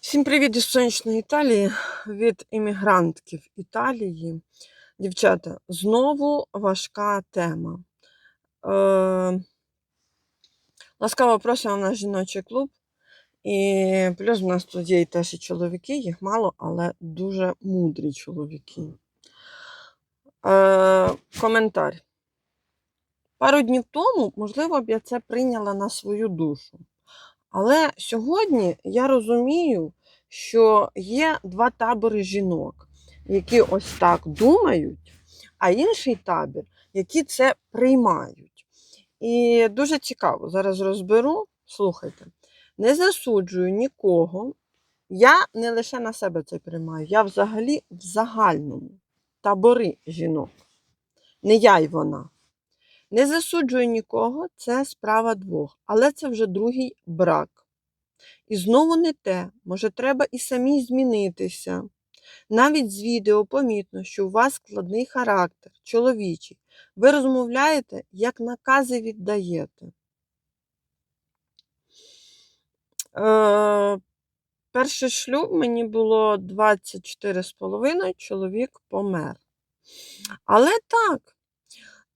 Всім привіт із сонячної Італії від іммігрантків Італії. Дівчата, знову важка тема. Е, ласкаво просимо в наш жіночий клуб. І плюс в нас тут є і теж і чоловіки, їх мало, але дуже мудрі чоловіки. Е, коментар. Пару днів тому, можливо, б я це прийняла на свою душу. Але сьогодні я розумію, що є два табори жінок, які ось так думають, а інший табір, які це приймають. І дуже цікаво, зараз розберу. Слухайте, не засуджую нікого. Я не лише на себе це приймаю, я взагалі в загальному табори жінок. Не я й вона. Не засуджую нікого, це справа двох, але це вже другий брак. І знову не те, може, треба і самій змінитися. Навіть з відео помітно, що у вас складний характер, чоловічий. Ви розмовляєте, як накази віддаєте. Е, перший шлюб мені було 24,5, чоловік помер. Але так,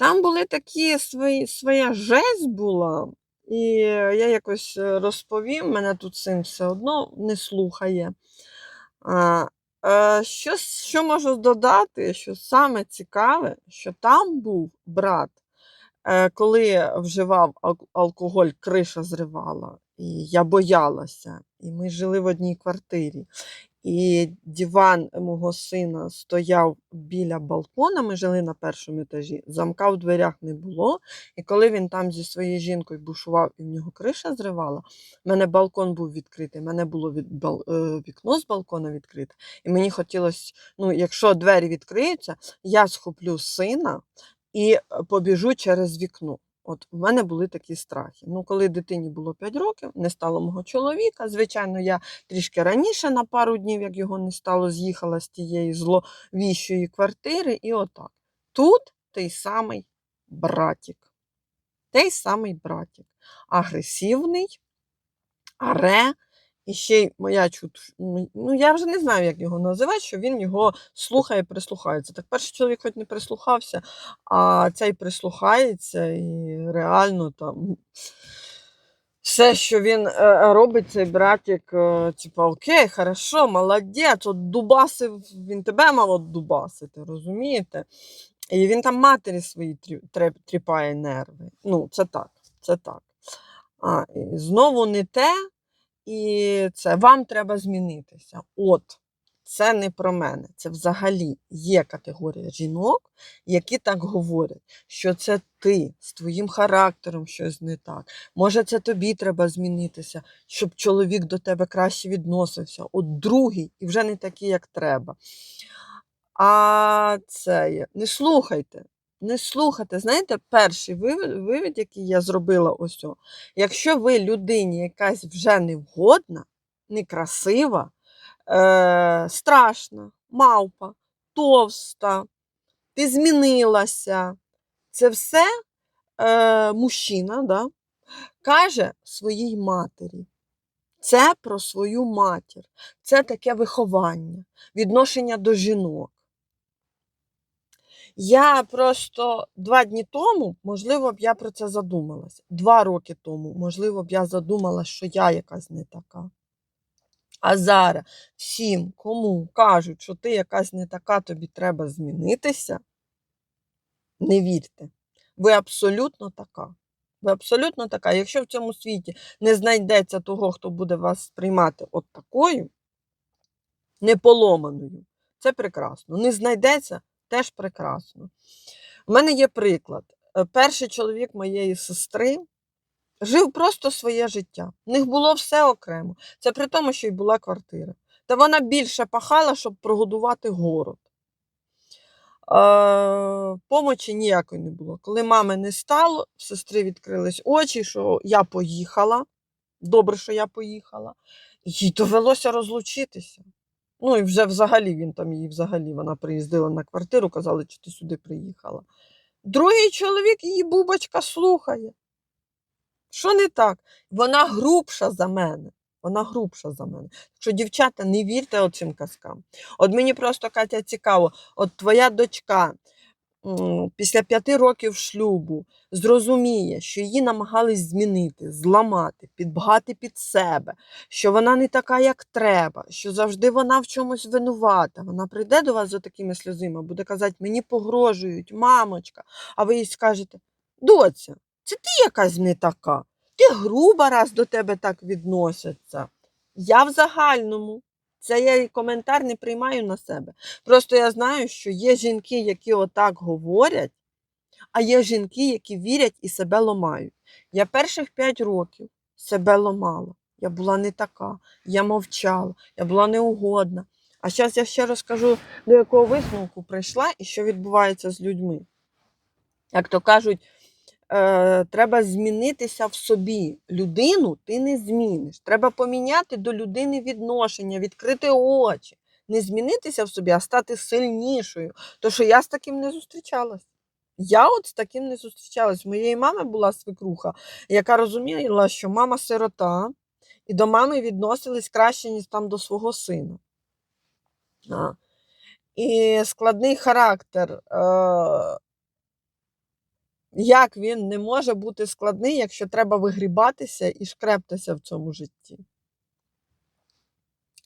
там були такі свої, своя жесть була, і я якось е, розповім, мене тут син все одно не слухає. А, е, що, що можу додати, що саме цікаве, що там був брат, е, коли вживав алкоголь, криша зривала, і я боялася, і ми жили в одній квартирі. І диван мого сина стояв біля балкона, ми жили на першому етажі, замка в дверях не було. І коли він там зі своєю жінкою бушував і в нього криша зривала, в мене балкон був відкритий, в мене було від, бал, е, вікно з балкона відкрите. І мені хотілося, ну, якщо двері відкриються, я схоплю сина і побіжу через вікно. От в мене були такі страхи. Ну, коли дитині було 5 років, не стало мого чоловіка. Звичайно, я трішки раніше на пару днів, як його не стало, з'їхала з тієї зловіщої квартири, і отак. Тут той самий братік. Той самий братік. Агресивний, аре. І ще й моя чут, ну я вже не знаю, як його називати, що він його слухає, прислухається. Так перший чоловік хоч не прислухався, а цей прислухається і реально там все, що він е, робить, цей братик, е, типа, окей, хорошо, молодець, от дубасив, він тебе мав дубасити, розумієте? І він там матері свої тріпає нерви. Ну, це так, це так. А, і знову не те, і це вам треба змінитися. От, це не про мене. Це взагалі є категорія жінок, які так говорять, що це ти з твоїм характером щось не так. Може, це тобі треба змінитися, щоб чоловік до тебе краще відносився. От другий і вже не такий, як треба. А це є. Не слухайте. Не слухайте. Знаєте, перший вивід, який я зробила ось. о, Якщо ви людині якась вже невгодна, некрасива, е, страшна, мавпа, товста, ти змінилася, це все е, мужчина да, каже своїй матері. Це про свою матір, це таке виховання, відношення до жінок. Я просто два дні тому, можливо, б я про це задумалася. Два роки тому, можливо, б я задумала, що я якась не така. А зараз всім, кому кажуть, що ти якась не така, тобі треба змінитися, не вірте. Ви абсолютно така. Ви абсолютно така. Якщо в цьому світі не знайдеться того, хто буде вас сприймати от такою, неполоманою, це прекрасно. Не знайдеться теж прекрасно. У мене є приклад. Е, Перший чоловік моєї сестри жив просто своє життя. В них було все окремо. Це при тому, що й була квартира. Та вона більше пахала, щоб прогодувати город. Е, помочі ніякої не було. Коли мами не стало, в сестри відкрились очі, що я поїхала. Добре, що я поїхала. Їй довелося розлучитися. Ну і вже взагалі він там її взагалі вона приїздила на квартиру, казали, чи ти сюди приїхала. Другий чоловік її бубочка слухає. Що не так? Вона грубша за мене. вона грубша за мене. Що дівчата, не вірте оцим казкам. От мені просто Катя цікаво, от твоя дочка після п'яти років шлюбу зрозуміє, що її намагались змінити, зламати, підбгати під себе, що вона не така, як треба, що завжди вона в чомусь винувата. Вона прийде до вас за такими сльозима, буде казати, мені погрожують, мамочка. А ви їй скажете: доця, це ти якась не така. Ти груба раз до тебе так відносяться. Я в загальному. Це я і коментар не приймаю на себе. Просто я знаю, що є жінки, які отак говорять, а є жінки, які вірять і себе ламають. Я перших п'ять років себе ламала. Я була не така, я мовчала, я була неугодна. А зараз я ще розкажу, до якого висновку прийшла і що відбувається з людьми. Як то кажуть, е, треба змінитися в собі. Людину ти не зміниш. Треба поміняти до людини відношення, відкрити очі. Не змінитися в собі, а стати сильнішою. То що я з таким не зустрічалась. Я от з таким не зустрічалась. Моєї мами була свекруха, яка розуміла, що мама сирота, і до мами відносились краще, ніж там до свого сина. А. І складний характер. Е- як він не може бути складний, якщо треба вигрібатися і шкрептися в цьому житті?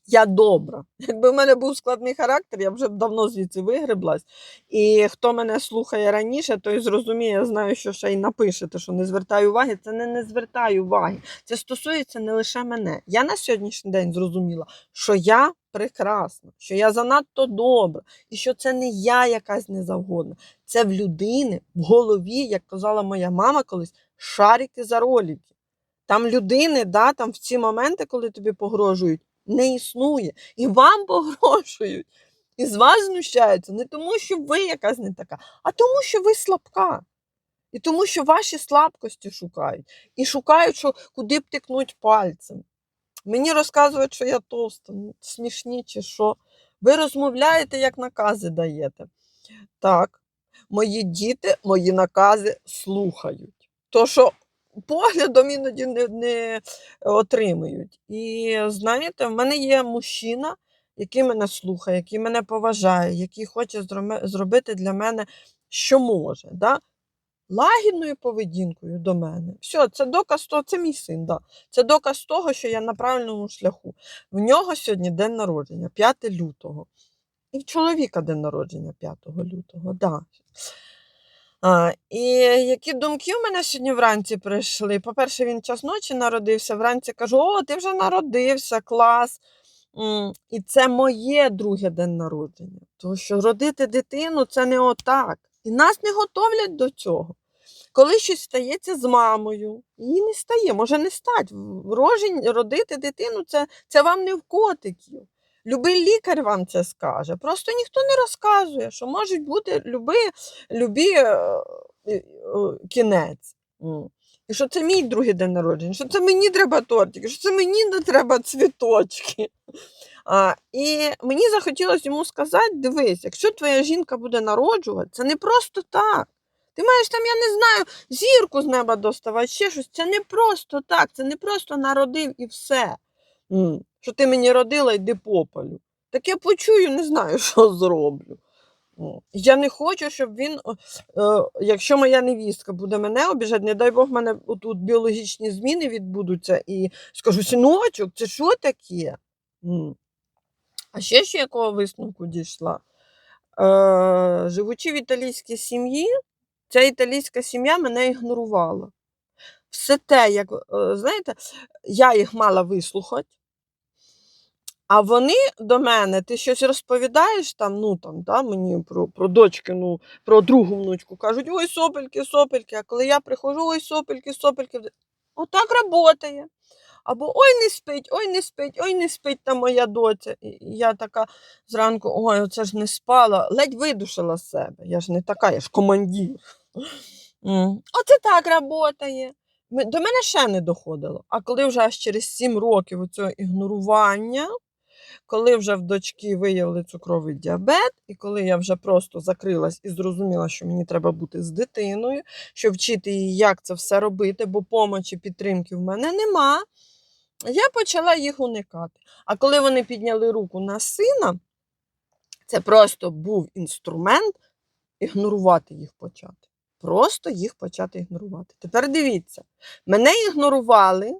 Я добра. Якби в мене був складний характер, я вже б давно звідси вигреблась. І хто мене слухає раніше, той зрозуміє, я знаю, що ще й напишете, що не звертаю уваги. Це не не звертаю уваги. Це стосується не лише мене. Я на сьогоднішній день зрозуміла, що я прекрасна, що я занадто добра, і що це не я якась незавгодна. Це в людини в голові, як казала моя мама колись, шарики за ролики. Там людини, да, там в ці моменти, коли тобі погрожують, не існує. І вам погрожують. І з вас знущаються не тому, що ви якась не така, а тому, що ви слабка. І тому, що ваші слабкості шукають. І шукають, що куди б тикнуть пальцем. Мені розказують, що я товста, ну, смішні чи що. Ви розмовляєте, як накази даєте. Так, мої діти мої накази слухають. То, що поглядом іноді не, не отримують. І знаєте, в мене є мужчина, який мене слухає, який мене поважає, який хоче зробити для мене, що може. Да? Лагідною поведінкою до мене. Все, це доказ того, це мій син, да. це доказ того, що я на правильному шляху. В нього сьогодні день народження, 5 лютого. І в чоловіка день народження 5 лютого. Да. А, і які думки в мене сьогодні вранці прийшли? По-перше, він час ночі народився. Вранці кажу: О, ти вже народився, клас. І це моє друге день народження. Тому що родити дитину це не отак. І нас не готовлять до цього. Коли щось стається з мамою, її не стає, може не стать. Рожень, родити дитину це, це вам не в котиків. Любий лікар вам це скаже. Просто ніхто не розказує, що можуть бути любі е, е, кінець. І що це мій другий день народження, що це мені треба тортики, що це мені не треба цвіточки. А, і мені захотілося йому сказати: дивись, якщо твоя жінка буде народжувати, це не просто так. Ти маєш там, я не знаю, зірку з неба доставати, ще щось. Це не просто так, це не просто народив і все. Що ти мені родила, йди попалю. Так я почую, не знаю, що зроблю. Я не хочу, щоб він, е, якщо моя невістка буде мене обіжати, не дай Бог, в мене тут біологічні зміни відбудуться, і скажу, синочок, це що таке? А ще ще якого висновку дійшла? Е, живучи в італійській сім'ї, ця італійська сім'я мене ігнорувала. Все те, як, е, знаєте, я їх мала вислухати, а вони до мене, ти щось розповідаєш там, ну там, да, мені про, про дочкину, про другу внучку, кажуть, ой, сопельки, сопельки. А коли я приходжу, ой, сопельки, сопельки. Отак працює. Або ой, не спить, ой, не спить, ой, не спить та моя доця. І я така зранку, ой, оце ж не спала, ледь видушила себе. Я ж не така, я ж командир. М, Оце так працює. До мене ще не доходило. А коли вже аж через 7 років цього ігнорування, коли вже в дочки виявили цукровий діабет, і коли я вже просто закрилась і зрозуміла, що мені треба бути з дитиною, що вчити її, як це все робити, бо помочі, підтримки в мене нема. я почала їх уникати. А коли вони підняли руку на сина, це просто був інструмент ігнорувати їх почати. Просто їх почати ігнорувати. Тепер дивіться, мене ігнорували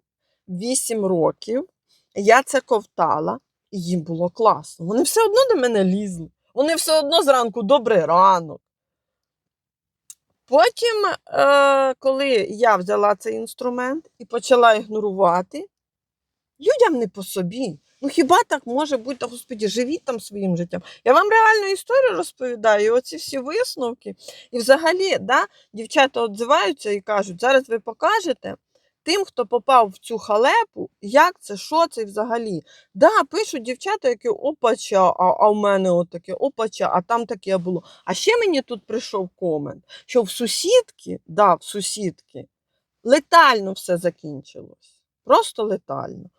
8 років, я це ковтала, і їм було класно. Вони все одно до мене лізли. Вони все одно зранку добрий ранок. Потім, е, коли я взяла цей інструмент і почала ігнорувати, людям не по собі. Ну хіба так може бути, Та, господі, живіть там своїм життям. Я вам реальну історію розповідаю, оці всі висновки. І взагалі, да, дівчата відзиваються і кажуть, зараз ви покажете тим, хто попав в цю халепу, як це, що це взагалі. Да, пишуть дівчата, які опача, а, а в мене отаке, опача, а там таке було. А ще мені тут прийшов комент, що в сусідки, да, в сусідки, летально все закінчилось. Просто летально.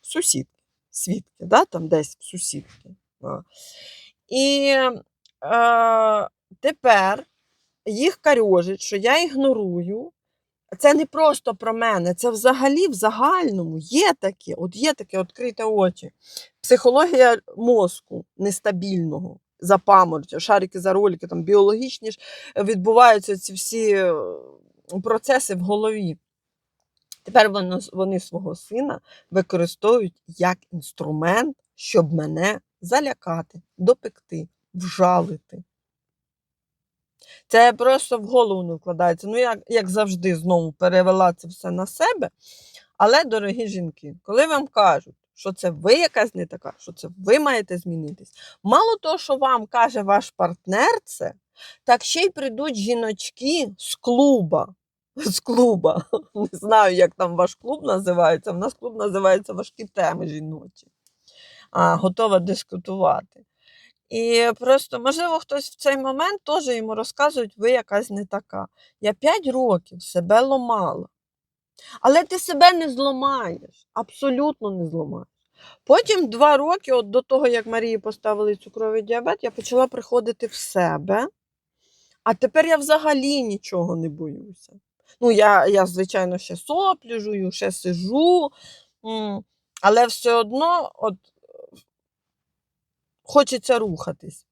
Сусідки, свідки, да, там десь в сусідки. А. І е, тепер їх карьожить, що я ігнорую. Це не просто про мене, це взагалі в загальному є таке, от є таке відкрите очі. Психологія мозку нестабільного, запаморочення, шарики за ролики, там біологічні ж відбуваються ці всі е, процеси в голові. Тепер вони, вони свого сина використовують як інструмент, щоб мене залякати, допекти, вжалити. Це просто в голову не вкладається. Ну, як, як завжди, знову перевела це все на себе. Але, дорогі жінки, коли вам кажуть, що це ви якась не така, що це ви маєте змінитись, мало того, що вам каже ваш партнер це, так ще й прийдуть жіночки з клуба. З клуба. Не знаю, як там ваш клуб називається. У нас клуб називається важкі теми жіночі. А, Готова дискутувати. І просто, можливо, хтось в цей момент теж йому розказують, ви якась не така. Я 5 років себе ломала. Але ти себе не зламаєш, абсолютно не зламаєш. Потім два роки, от до того, як Марії поставили цукровий діабет, я почала приходити в себе. А тепер я взагалі нічого не боюся. Ну, я, я звичайно, ще соплю жую, ще сижу, але все одно от, хочеться рухатись.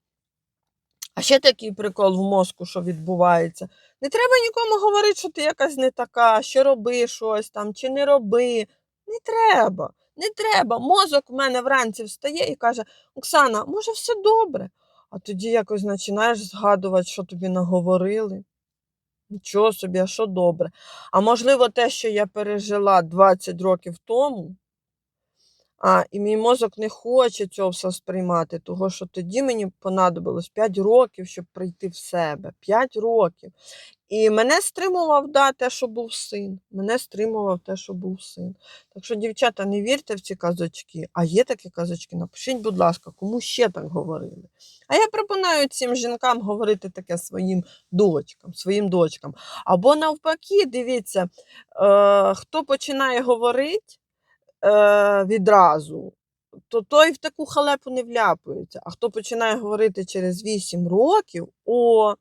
А ще такий прикол в мозку, що відбувається. Не треба нікому говорити, що ти якась не така, що роби щось там, чи не роби. Не треба, не треба. Мозок в мене вранці встає і каже: Оксана, може, все добре. А тоді якось починаєш згадувати, що тобі наговорили. Нічого собі, а що добре. А можливо, те, що я пережила 20 років тому, а, і мій мозок не хоче цього все сприймати, того що тоді мені понадобилось 5 років, щоб прийти в себе. 5 років. І мене стримував да, те, що був син. Мене стримував те, що був син. Так що, дівчата, не вірте в ці казочки, а є такі казочки. Напишіть, будь ласка, кому ще так говорили. А я пропоную цим жінкам говорити таке своїм дочкам, своїм дочкам. Або навпаки, дивіться, е, хто починає говорити е, відразу, то той в таку халепу не вляпується. А хто починає говорити через 8 років, о,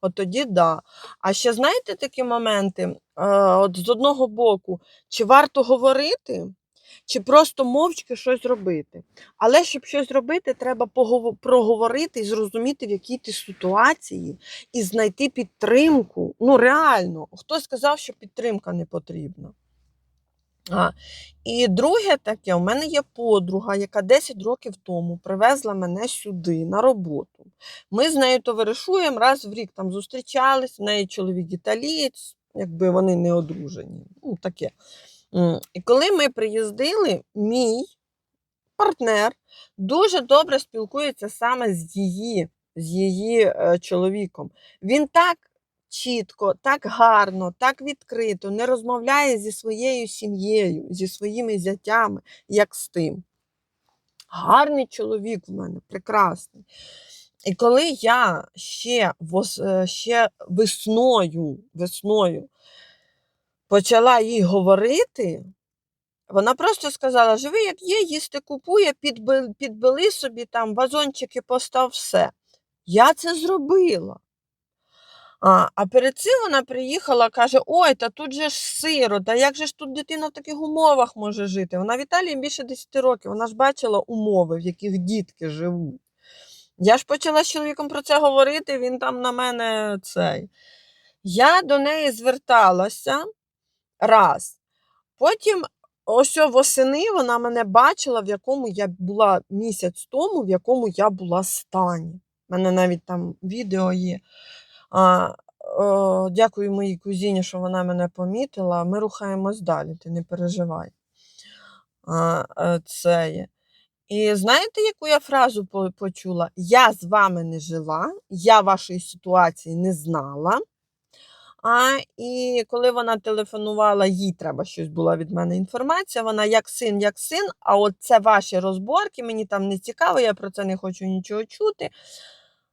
от тоді да. А ще знаєте такі моменти? Е, от з одного боку, чи варто говорити, чи просто мовчки щось робити. Але щоб щось робити, треба проговорити і зрозуміти, в якій ти ситуації, і знайти підтримку. Ну, реально, хто сказав, що підтримка не потрібна? А, і друге таке, у мене є подруга, яка 10 років тому привезла мене сюди на роботу. Ми з нею товаришуємо раз в рік там зустрічались, в неї чоловік італієць, якби вони не одружені. Ну, таке. І коли ми приїздили, мій партнер дуже добре спілкується саме з її, з її е, чоловіком. Він так чітко, так гарно, так відкрито не розмовляє зі своєю сім'єю, зі своїми зятями, як з тим. Гарний чоловік в мене, прекрасний. І коли я ще, е, ще весною, весною почала їй говорити, вона просто сказала: живи, як є, їсти купує, підби- підбили собі там вазончики, постав все. Я це зробила. А, а перед цим вона приїхала, каже: Ой, та тут же ж сиро, та як же ж тут дитина в таких умовах може жити? Вона в Італії більше 10 років, вона ж бачила умови, в яких дітки живуть. Я ж почала з чоловіком про це говорити, він там на мене цей. Я до неї зверталася раз. Потім, ось восени, вона мене бачила, в якому я була місяць тому, в якому я була стані. У мене навіть там відео є. А, о, дякую моїй кузіні, що вона мене помітила. Ми рухаємось далі, ти не переживай. А, е, це є. І знаєте, яку я фразу почула? Я з вами не жила, я вашої ситуації не знала. А, і коли вона телефонувала, їй треба щось була від мене інформація. Вона як син, як син, а от це ваші розборки, мені там не цікаво, я про це не хочу нічого чути.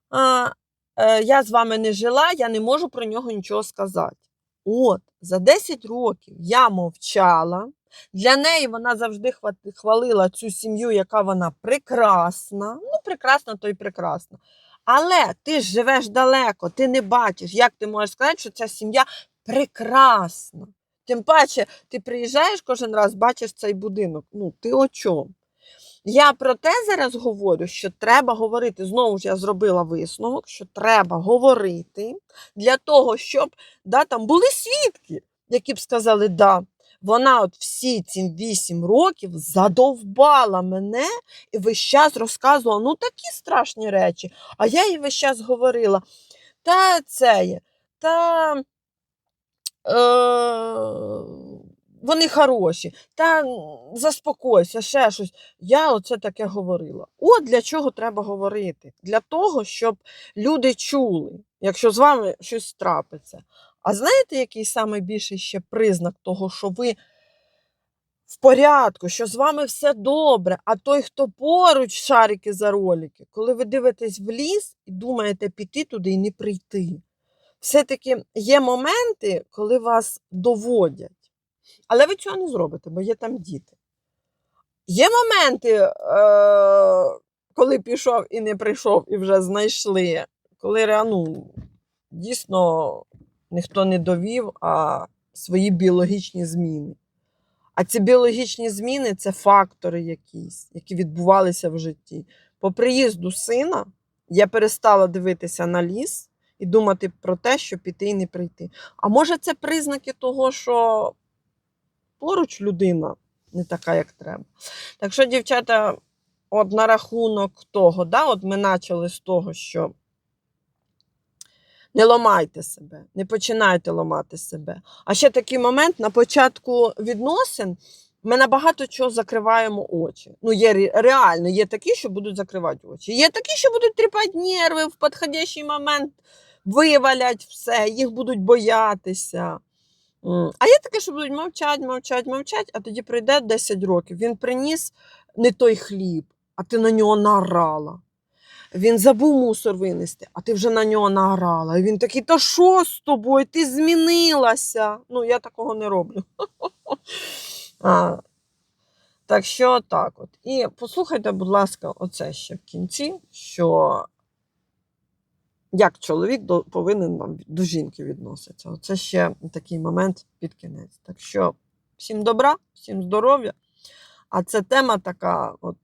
А, я з вами не жила, я не можу про нього нічого сказати. От, за 10 років я мовчала. Для неї вона завжди хвалила цю сім'ю, яка вона прекрасна. Ну, прекрасна, то й прекрасна. Але ти ж живеш далеко, ти не бачиш, як ти можеш сказати, що ця сім'я прекрасна. Тим паче, ти приїжджаєш кожен раз, бачиш цей будинок. Ну, ти о чому? Я про те зараз говорю, що треба говорити. Знову ж я зробила висновок, що треба говорити для того, щоб да, там були свідки, які б сказали, да, вона от всі ці вісім років задовбала мене і весь час розказувала ну такі страшні речі. А я їй весь час говорила: та це є, та е, вони хороші, та заспокойся, ще щось. Я оце таке говорила. От для чого треба говорити? Для того, щоб люди чули, якщо з вами щось трапиться. А знаєте, який найбільший ще признак того, що ви в порядку, що з вами все добре, а той, хто поруч шарики за ролики, коли ви дивитесь в ліс і думаєте піти туди і не прийти. Все-таки є моменти, коли вас доводять. Але ви цього не зробите, бо є там діти. Є моменти, е- коли пішов і не прийшов, і вже знайшли, коли ну, дійсно ніхто не довів, а свої біологічні зміни. А ці біологічні зміни це фактори якісь, які відбувалися в житті. По приїзду сина я перестала дивитися на ліс і думати про те, що піти і не прийти. А може, це признаки того, що поруч людина не така, як треба. Так що, дівчата, от на рахунок того, да, от ми почали з того, що не ламайте себе, не починайте ламати себе. А ще такий момент на початку відносин ми на чого закриваємо очі. Ну, є реально, є такі, що будуть закривати очі. Є такі, що будуть тріпати нерви в підходящий момент, вивалять все, їх будуть боятися. А є таке, що будуть мовчать, мовчать, мовчать, а тоді пройде 10 років. Він приніс не той хліб, а ти на нього наорала. Він забув мусор винести, а ти вже на нього наорала. І він такий, та що з тобою? Ти змінилася. Ну, я такого не роблю. А, так що так от. І послухайте, будь ласка, оце ще в кінці, що як чоловік до, повинен нам до жінки відноситися. Оце ще такий момент під кінець. Так що всім добра, всім здоров'я. А це тема така, от.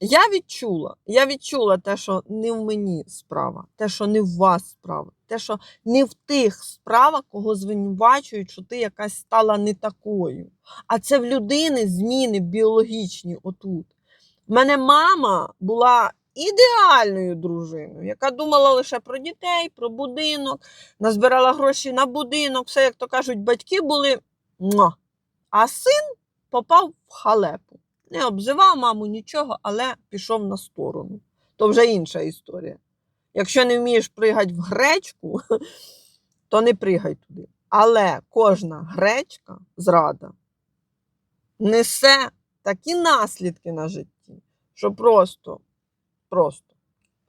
Я відчула, я відчула те, що не в мені справа, те, що не в вас справа, те, що не в тих справах, кого звинувачують, що ти якась стала не такою. А це в людини зміни біологічні отут. У мене мама була ідеальною дружиною, яка думала лише про дітей, про будинок, назбирала гроші на будинок, все, як то кажуть, батьки були. А син попав в халепу. Не обзивав маму нічого, але пішов на сторону. То вже інша історія. Якщо не вмієш пригати в гречку, то не пригай туди. Але кожна гречка, зрада, несе такі наслідки на житті, що просто, просто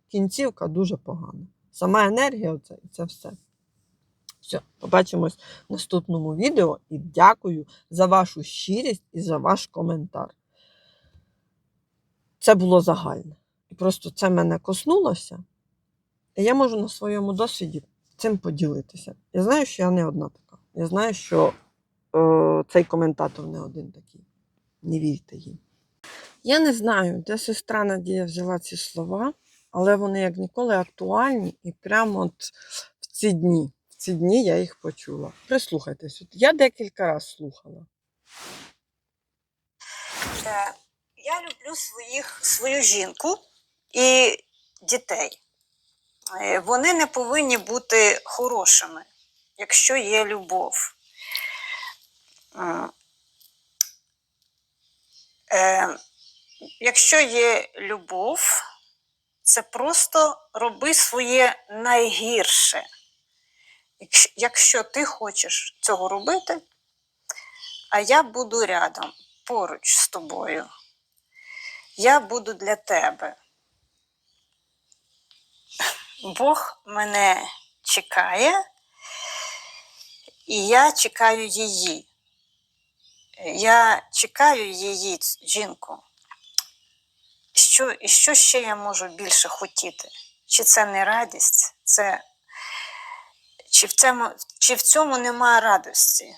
кінцівка дуже погана. Сама енергія оце, і це все. Все, побачимось в наступному відео і дякую за вашу щирість і за ваш коментар. Це було загальне. І просто це мене коснулося. І я можу на своєму досвіді цим поділитися. Я знаю, що я не одна така. Я знаю, що е, цей коментатор не один такий. Не вірте їм. Я не знаю, де сестра Надія взяла ці слова, але вони як ніколи актуальні і прямо от в ці дні. В ці дні я їх почула. Прислухайтесь. От я декілька разів слухала. Е, Я люблю своїх, свою жінку і дітей. Е, Вони не повинні бути хорошими, якщо є любов. Е, Якщо є любов, це просто роби своє найгірше. Якщо, ти хочеш цього робити, а я буду рядом поруч з тобою. Я буду для тебе. Бог мене чекає, і я чекаю її. Я чекаю її, жінку. Що, і що ще я можу більше хотіти? Чи це не радість? Це, чи, в цьому, чи в цьому немає радості?